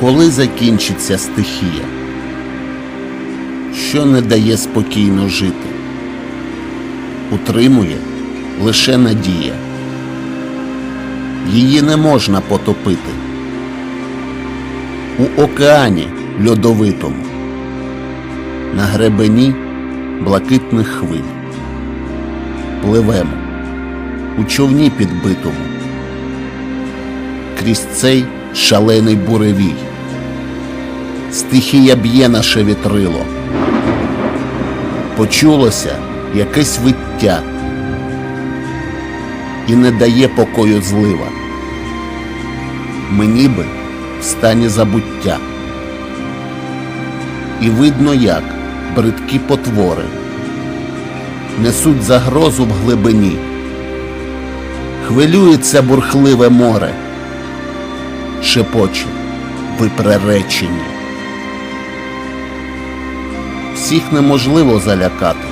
Коли закінчиться стихія, що не дає спокійно жити, утримує лише надія. Її не можна потопити. У океані льодовитому, на гребені блакитних хвиль. Пливемо у човні підбитому крізь цей шалений буревій. Стихія б'є наше вітрило. Почулося якесь виття і не дає покою злива. Ми ніби в стані забуття. І видно, як бридкі потвори несуть загрозу в глибині. Хвилюється бурхливе море, шепоче, ви преречені. Всіх неможливо залякати.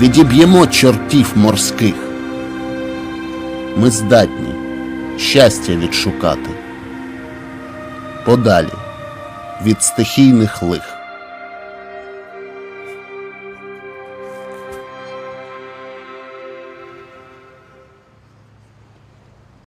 Відіб'ємо чортів морських. Ми здатні щастя відшукати. Подалі від стихійних лих.